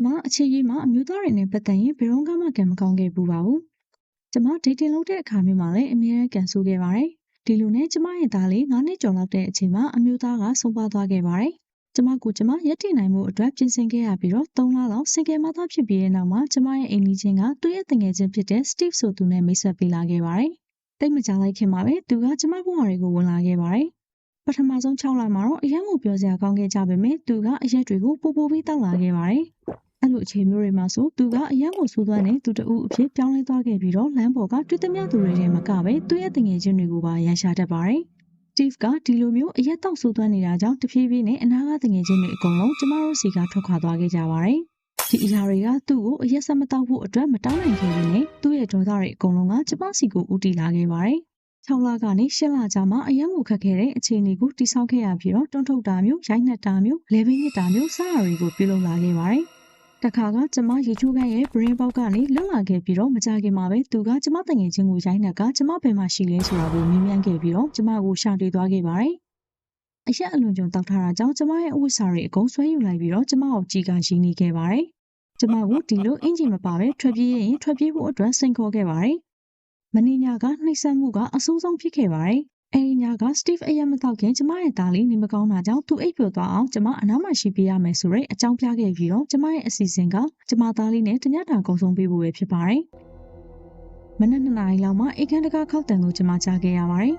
။မအခြေကြီးမှာအမျိုးသားတွေနဲ့ပတ်သက်ရင်ဘယ်တော့မှကံမကောင်းခဲ့ဘူးပါဘူး။ကျမဒေတင်လုပ်တဲ့အခါမျိုးမှာလည်းအမြဲတမ်းကန်ဆိုးခဲ့ပါတယ်။ဒီလိုနဲ့ကျမရဲ့သားလေး9နှစ်ကျော်လောက်တဲ့အချိန်မှာအမျိုးသားကဆုံးပါသွားခဲ့ပါတယ်။ကျမကိုကျမရက်တည်နိုင်မှုအတွက်ပြင်ဆင်ခဲ့ရပြီးတော့3လလောက်စင်ကယ်မသားဖြစ်ပြီးတဲ့နောက်မှာကျမရဲ့အိမ်ကြီးချင်းကသူ့ရဲ့တငယ်ချင်းဖြစ်တဲ့ Steve ဆိုသူနဲ့မိတ်ဆက်ပေးလာခဲ့ပါတယ်။တိတ်မကြလိုက်ခင်မှာပဲသူကကျမဘဝတွေကိုဝင်လာခဲ့ပါတယ်။ပထမဆုံး6လမှာတော့အရင်ကပြောစရာကောင်းခဲ့ကြပေမဲ့သူကအရက်တွေကိုပို့ပို့ပြီးတောက်လာခဲ့ပါတယ်။ အဲ့လိုအခြေမျိုးတွေမှာဆိုသူကအရန်ကိုဆိုးသွမ်းနေသူတဦးအဖြစ်ပြောင်းလဲသွားခဲ့ပြီးတော့လမ်းပေါ်ကတွေ့သမျှသူတွေထဲမှာကပဲသူ့ရဲ့တငယ်ချင်းတွေကိုပါရန်ရှာတတ်ပါတယ်။ Steve ကဒီလိုမျိုးအရက်တောက်ဆိုးသွမ်းနေတာကြောင့်တဖြည်းဖြည်းနဲ့အနာကတငယ်ချင်းတွေအကုန်လုံးကျမတို့စီကထွက်ခွာသွားခဲ့ကြပါတယ်။ဒီအရာတွေကသူ့ကိုအရက်ဆက်မတောက်ဖို့အတွက်မတောင်းနိုင်ခဲ့ဘူးနဲ့သူ့ရဲ့ဒေါသတွေအကုန်လုံးကကျမစီကိုဦးတည်လာခဲ့ပါတယ်။6လကနေ8လကြာမှအရန်ကိုခတ်ခဲ့တဲ့အခြေအနေကိုတိဆောက်ခဲ့ရပြီးတော့တွန်းထုတ်တာမျိုးရိုက်နှက်တာမျိုးလေပင်းရစ်တာမျိုးစတာတွေကိုပြုလုပ်လာခဲ့ပါတယ်။ တခါကကျမရေချိုးခန့်ရဲ့ brain ပေါက်ကနေလွတ်လာခဲ့ပြီးတော့မကြခင်မှာပဲသူကကျမတငယ်ချင်းကိုရိုက်နှက်ကကျမဘယ်မှာရှိလဲဆိုတာကိုမြင်မြန်ခဲ့ပြီးတော့ကျမကိုရှာတွေ့သွားခဲ့ပါတယ်။အရက်အလွန်ကြုံတောက်ထားတာကြောင့်ကျမရဲ့အဝတ်စားတွေအကုန်ဆွဲယူလိုက်ပြီးတော့ကျမကိုကြည်ကရင်းနေခဲ့ပါတယ်။ကျမကိုဒီလိုအင်ဂျင်မပါပဲထွက်ပြေးရင်ထွက်ပြေးဖို့အတွက်စိန်ခေါ်ခဲ့ပါတယ်။မင်းညာကနှိမ့်ဆက်မှုကအဆိုးဆုံးဖြစ်ခဲ့ပါတယ်။ အဲဒီညက Steve အရက်မတော့ခင်ကျမရဲ့သားလေးနေမကောင်းတာကြောင့်သူအိပ်ပျော်သွားအောင်ကျမအနားမှာရှိပေးရမယ်ဆိုတဲ့အကြောင်းပြခဲ့ပြီးတော့ကျမရဲ့အစီအစဉ်ကကျမသားလေးနဲ့တညတာကုံဆုံးပေးဖို့ပဲဖြစ်ပါတယ်။မနက်2နာရီလောက်မှအိတ်ခမ်းတကားခောက်တန်ကိုကျမကြားခဲ့ရပါတယ်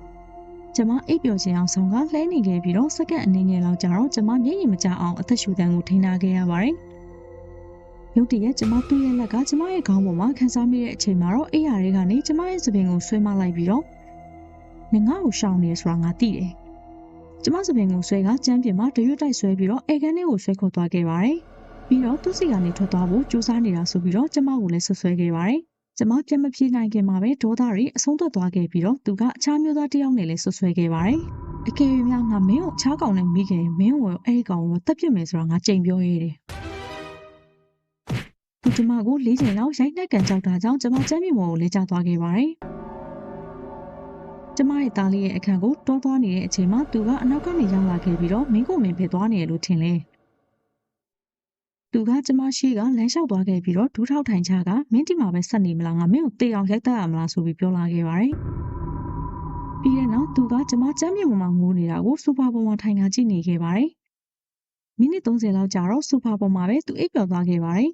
။ကျမအိပ်ပျော်ခြင်းအောင်ဆောင်ကလှဲနေခဲ့ပြီးတော့စက္ကန့်အနည်းငယ်လောက်ကြာတော့ကျမမျက်ရည်မကျအောင်အသက်ရှူတန်းကိုထိန်းထားခဲ့ရပါတယ်။ရုတ်တရက်ကျမသူ့ရဲ့လက်ကကျမရဲ့ခေါင်းပေါ်မှာခန်းစားမိတဲ့အချိန်မှာတော့အိယာတွေကနေကျမရဲ့သပင်ကိုဆွဲမလိုက်ပြီးတော့ နင်ငါ့ကိုရှောင်နေဆိုတာငါသိတယ်။ကျမစပင်ကိုဆွဲကကျမ်းပြင်မှာတရွတ်တိုက်ဆွဲပြီးတော့အေကန်လေးကိုဆွဲခေါ်သွားခဲ့ပါတယ်။ပြီးတော့သူ့စီကနေထွက်သွားဖို့ကြိုးစားနေတာဆိုပြီးတော့ကျမကိုလည်းဆွဆွဲခဲ့ပါတယ်။ကျမပြန်မပြေးနိုင်ခင်မှာပဲဒေါသတွေအဆုံးသတ်သွားခဲ့ပြီးတော့သူကအခြားမျိုးသားတစ်ယောက်နဲ့လည်းဆွဆွဲခဲ့ပါတယ်။အကယ်၍များငါမင်းကိုအခြားကောင်နဲ့မိခင်မင်းကိုအဲ့ဒီကောင်ကိုတက်ပြစ်မယ်ဆိုတာငါကြိမ်ပြောရဲတယ်။သူကျမကိုလေးချိန်လောက်ရိုက်နှက်ကန်ကြောက်တာကြောင့်ကျမကျမ်းမြေပေါ်ကိုလဲကျသွားခဲ့ပါတယ်။ ကျမရဲ့သားလေးရဲ့အခန်းကိုတောသွားနေတဲ့အချိန်မှာသူကအနောက်ကနေရောက်လာခဲ့ပြီးတော့မင်းကိုမင်းဖြစ်သွားနေရလို့ထင်လဲသူကကျမရှိကလမ်းလျှောက်သွားခဲ့ပြီးတော့ဒူးထောက်ထိုင်ချကမင်းဒီမှာပဲဆက်နေမလားငါမင်းကိုတေအောင်ရိုက်တတ်ရမလားဆိုပြီးပြောလာခဲ့ပါတယ်ပြီးတဲ့နောက်သူကကျမကျမ်းမြေပေါ်မှာငိုနေတာကိုစူပါပေါ်မှာထိုင်ကကြည့်နေခဲ့ပါတယ်မိနစ်30လောက်ကြာတော့စူပါပေါ်မှာပဲသူအိပ်ပျော်သွားခဲ့ပါတယ်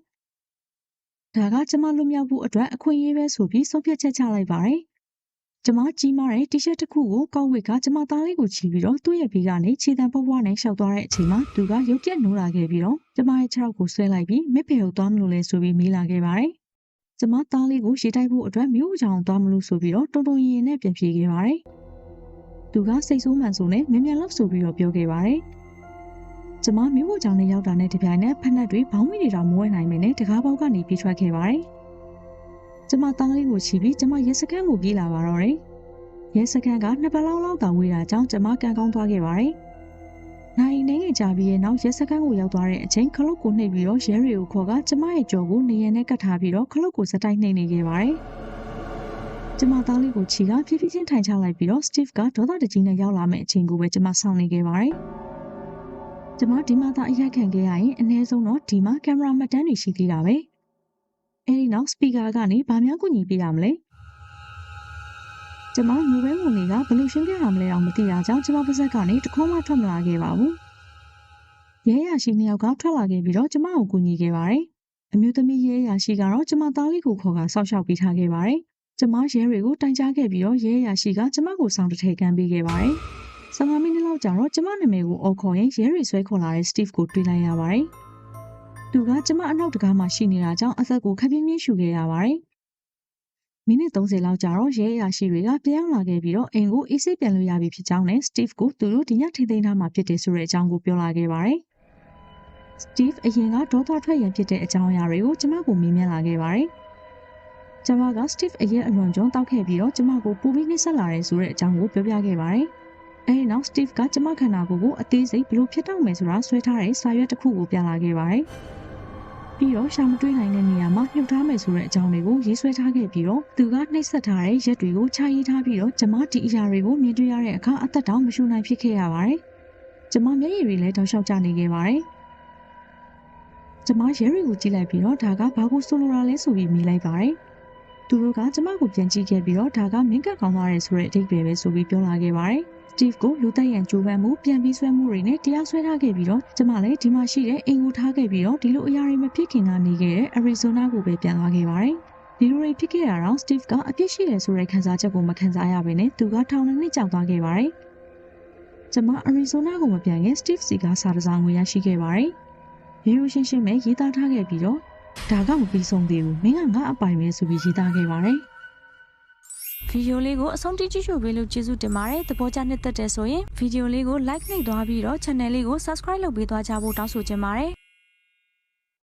ဒါကကျမလွတ်မြောက်ဖို့အတွက်အခွင့်အရေးပဲဆိုပြီးဆုံးဖြတ်ချက်ချလိုက်ပါတယ် ကျမကြီးမားတဲ့တီရှပ်တစ်ခုကိုကောက်ဝစ်ကကျမသားလေးကိုချီပြီးတော့သူ့ရဲ့ဘေးကနေခြေတံပွားပွားနဲ့ရှောက်သွားတဲ့အချိန်မှာသူကရုတ်တရက်နိုးလာခဲ့ပြီးတော့ကျမရဲ့ခြေထောက်ကိုဆွဲလိုက်ပြီးမစ်ဖေကိုသွားမလို့လဲဆိုပြီးမေးလာခဲ့ပါတယ်။ကျမသားလေးကိုရေတိုက်ဖို့အတွက်မြို့ချောင်သွားမလို့ဆိုပြီးတော့တုံတုံရင်ရင်နဲ့ပြန်ပြေးခဲ့ပါတယ်။သူကစိတ်ဆိုးမှန်ဆိုနဲ့မြန်မြန်လောက်ဆိုပြီးတော့ပြောခဲ့ပါတယ်။ကျမမြို့ချောင်နဲ့ရောက်တာနဲ့တပြိုင်နက်ဖက်နှက်တွေဘောင်းမီတွေတောင်မဝဲနိုင်မင်းနဲ့တကားပေါက်ကနေပြေးထွက်ခဲ့ပါတယ်။ ကျမသားလေးကိုချီပြီးကျမရဲစခန်းကိုပြေးလာပါတော့တယ်။ရဲစခန်းကနှစ်ပတ်လောက်လောက်တောင်ဝေးတာကြောင့်ကျမကန်ကောင်းသွားခဲ့ပါတယ်။နိုင်နေငယ်ကြပြီးရဲ့နောက်ရဲစခန်းကိုရောက်သွားတဲ့အချိန်ခလုတ်ကိုနှိပ်ပြီးတော့ရဲတွေကိုခေါ်ကကျမရဲ့ကြော်ကိုနေရနဲ့ကတ်ထားပြီးတော့ခလုတ်ကိုစတိုက်နှိပ်နေခဲ့ပါတယ်။ကျမသားလေးကိုချီကဖြည်းဖြည်းချင်းထိုင်ချလိုက်ပြီးတော့ Steve ကဒေါသတကြီးနဲ့ရောက်လာမယ့်အချိန်ကိုပဲကျမစောင့်နေခဲ့ပါတယ်။ကျမဒီမှာသာအရိုက်ခံခဲ့ရရင်အနည်းဆုံးတော့ဒီမှာကင်မရာမှတ်တမ်းတွေရှိသေးတာပဲ။ အဲဒီနောက်စပီကာကနေဗာများကူညီပေးရမလဲကျမငိုပဲငိုနေကဘလို့ရှင်းပြရမလဲအောင်မသိတာကြောင့်ကျမပါဇက်ကနေတခေါမှထွက်မလာခဲ့ပါဘူးရဲရရှိနှစ်ယောက်ကထွက်လာခဲ့ပြီးတော့ကျမကိုကူညီခဲ့ပါတယ်အမျိုးသမီးရဲရရှိကတော့ကျမသားလေးကိုခေါ်ကဆောက်ရှောက်ပေးထားခဲ့ပါတယ်ကျမရဲတွေကိုတိုင်ကြားခဲ့ပြီးတော့ရဲရရှိကကျမကိုဆောင်တထဲကမ်းပေးခဲ့ပါတယ်15မိနစ်လောက်ကြာတော့ကျမနာမည်ကိုအော်ခေါ်ရင်ရဲတွေဆွဲခေါ်လာတဲ့ Steve ကိုတွေ့လိုက်ရပါတယ်။ သူကကျမအနောက်တကားမှာရှိနေတာကြောင့်အသက်ကိုခပ်ပြင်းပြင်းရှူခဲ့ရပါတယ်။မိနစ်30လောက်ကြာတော့ရဲအရာရှိတွေကပြောင်းလာခဲ့ပြီးတော့အိမ်ကိုအေးဆေးပြန်လို့ရပြီဖြစ်ကြောင်းနဲ့ Steve ကိုသူတို့ဒီညထိသိမ်းထားမှာဖြစ်တယ်ဆိုတဲ့အကြောင်းကိုပြောလာခဲ့ပါတယ်။ Steve အရင်ကဒေါသထွက်ရန်ဖြစ်တဲ့အကြောင်းအရာတွေကိုကျမကိုမေးမြန်းလာခဲ့ပါတယ်။ကျမက Steve အရင်အလွန်ကျွန်းတောက်ခဲ့ပြီးတော့ကျမကိုပူပြီးနှိမ့်ဆက်လာတယ်ဆိုတဲ့အကြောင်းကိုပြောပြခဲ့ပါတယ်။အဲဒီနောက် Steve ကကျမခန္ဓာကိုယ်ကိုအသေးစိတ်ဘလို့ဖြစ်တော့မယ်ဆိုတာဆွဲထားတဲ့စာရွက်တစ်ခုကိုပြလာခဲ့ပါတယ်။ ပြီးတော့ရှာမတွေ့နိုင်တဲ့နေရာမှာမြုပ်ထားမယ်ဆိုတဲ့အကြောင်းတွေကိုရေးဆွဲထားခဲ့ပြီးတော့သူကနှိပ်စက်ထားတဲ့ရက်တွေကိုခြာရေးထားပြီးတော့ကျမဒီအရာတွေကိုမြင်တွေ့ရတဲ့အခါအသက်တောင်မရှူနိုင်ဖြစ်ခဲ့ရပါတယ်။ကျမမျက်ရည်တွေလည်းတောက်လျှောက်ကျနေခဲ့ပါတယ်။ကျကျမရဲတွေကိုကြည့်လိုက်ပြီးတော့ဒါကဘာကိုဆိုလိုတာလဲဆိုပြီးမိလိုက်ပါတယ်။ သူတို့ကကျမကိုပြန်ကြည့်ခဲ့ပြီးတော့ဒါကမင်းကပ်ကောင်းသွားတယ်ဆိုတဲ့အဓိပ္ပာယ်ပဲဆိုပြီးပြောလာခဲ့ပါတယ်။ Steve ကိုလူသက်ရန်ကြိုးပမ်းမှုပြန်ပြီးဆွဲမှုတွေနဲ့တရားစွဲထားခဲ့ပြီးတော့ကျမလည်းဒီမှာရှိတဲ့အိမ်ကိုထားခဲ့ပြီးတော့ဒီလိုအရာတွေမဖြစ်ခင်ကနေခဲ့တဲ့ Arizona ကိုပဲပြန်သွားခဲ့ပါတယ်။ဒီလိုတွေဖြစ်ခဲ့တာတော့ Steve ကအပြစ်ရှိတယ်ဆိုတဲ့ခံစားချက်ကိုမခံစားရဘဲနဲ့သူကထောင်ထဲနဲ့ကြောက်သွားခဲ့ပါတယ်။ကျမ Arizona ကိုမပြန်ခင် Steve စီကစာတစောင်းကိုရရှိခဲ့ပါတယ်။ရိုးရိုးရှင်းရှင်းပဲရေးသားထားခဲ့ပြီးတော့ ဒါကမပြီးဆုံးသေးဘူး။မင်းကငါအပိုင်ပဲဆိုပြီးရေးသားခဲ့ပါတယ်။ဗီဒီယိုလေးကိုအဆုံးထိကြည့်ရှုပေးလို့ကျေးဇူးတင်ပါတယ်သဘောကျနှစ်သက်တဲ့ဆိုရင်ဗီဒီယိုလေးကို like နှိပ်သွားပြီးတော့ channel လေးကို subscribe လုပ်ပေးသွားကြဖို့တောင်းဆိုချင်ပါတယ်